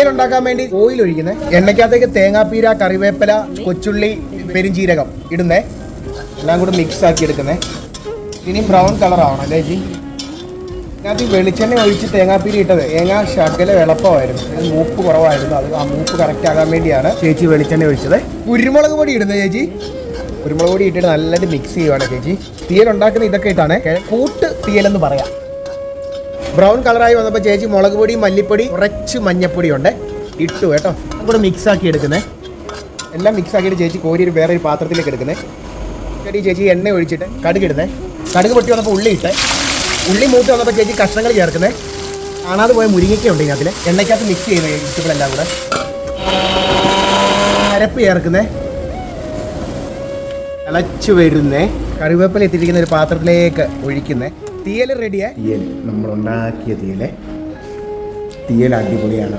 തീയൽ ഉണ്ടാക്കാൻ വേണ്ടി ഓയിൽ ഒഴിക്കുന്നത് എണ്ണയ്ക്കകത്തേക്ക് തേങ്ങാപ്പീര കറിവേപ്പില കൊച്ചുള്ളി പെരിഞ്ചീരകം ഇടുന്നേ. എല്ലാം കൂടെ മിക്സ് ആക്കി എടുക്കുന്നേ. ഇനി ബ്രൗൺ കളർ ആവണം അല്ലേ ജി? ഇതിനകത്ത് ഈ വെളിച്ചെണ്ണ ഒഴിച്ച് തേങ്ങാപ്പീരി ഇട്ടത് തേങ്ങ ശകല എളുപ്പമായിരുന്നു മൂപ്പ് കുറവായിരുന്നു. അത് ആ മൂപ്പ് കറക്റ്റ് ആകാൻ വേണ്ടിയാണ് ചേച്ചി വെളിച്ചെണ്ണ ഒഴിച്ചത്. കുരുമുളക് പൊടി ഇടുന്നത് ചേച്ചി. കുരുമുളക് പൊടി ഇട്ടിട്ട് നല്ലത് മിക്സ് ചെയ്യുവാണ് ചേച്ചി. തീയൽ ഉണ്ടാക്കുന്ന ഇതൊക്കെ ഇട്ടാണ്. കൂട്ട് തീയലെന്ന് പറയാം. ബ്രൗൺ കളറായി വന്നപ്പോൾ ചേച്ചി മുളക് പൊടി മല്ലിപ്പൊടി കുറച്ച് മഞ്ഞപ്പൊടി ഉണ്ട് ഇട്ടു കേട്ടോ. കൂടെ മിക്സ് ആക്കി എടുക്കുന്നേ. എല്ലാം മിക്സ് ആക്കിയിട്ട് ചേച്ചി കോരി ഒരു വേറെ ഒരു പാത്രത്തിലേക്ക് എടുക്കുന്നേ. ചേട്ടി ചേച്ചി എണ്ണ ഒഴിച്ചിട്ട് കടുക് ഇടുന്നേ. കടുക് പൊട്ടി വന്നപ്പോൾ ഉള്ളി ഇട്ട്. ഉള്ളി മൂത്ത് വന്നപ്പോൾ ചേച്ചി കഷ്ണങ്ങൾ ചേർക്കുന്നേ. കാണാതെ പോയ മുരിങ്ങയ്ക്ക ഉണ്ട് ഇതിനകത്തിൽ എണ്ണയ്ക്കകത്ത് മിക്സ് ചെയ്യുന്ന വെജിറ്റബിളെല്ലാം കൂടെ. അരപ്പ് ചേർക്കുന്നേ. തിളച്ചു വരുന്നേ. കറിവേപ്പില എത്തിയിരിക്കുന്ന ഒരു പാത്രത്തിലേക്ക് ഒഴിക്കുന്നേ. തീയൽ റെഡിയാ തീയൽ നമ്മൾ ഉണ്ടാക്കിയ തീയൽ തീയൽ അടിപൊളിയാണ്.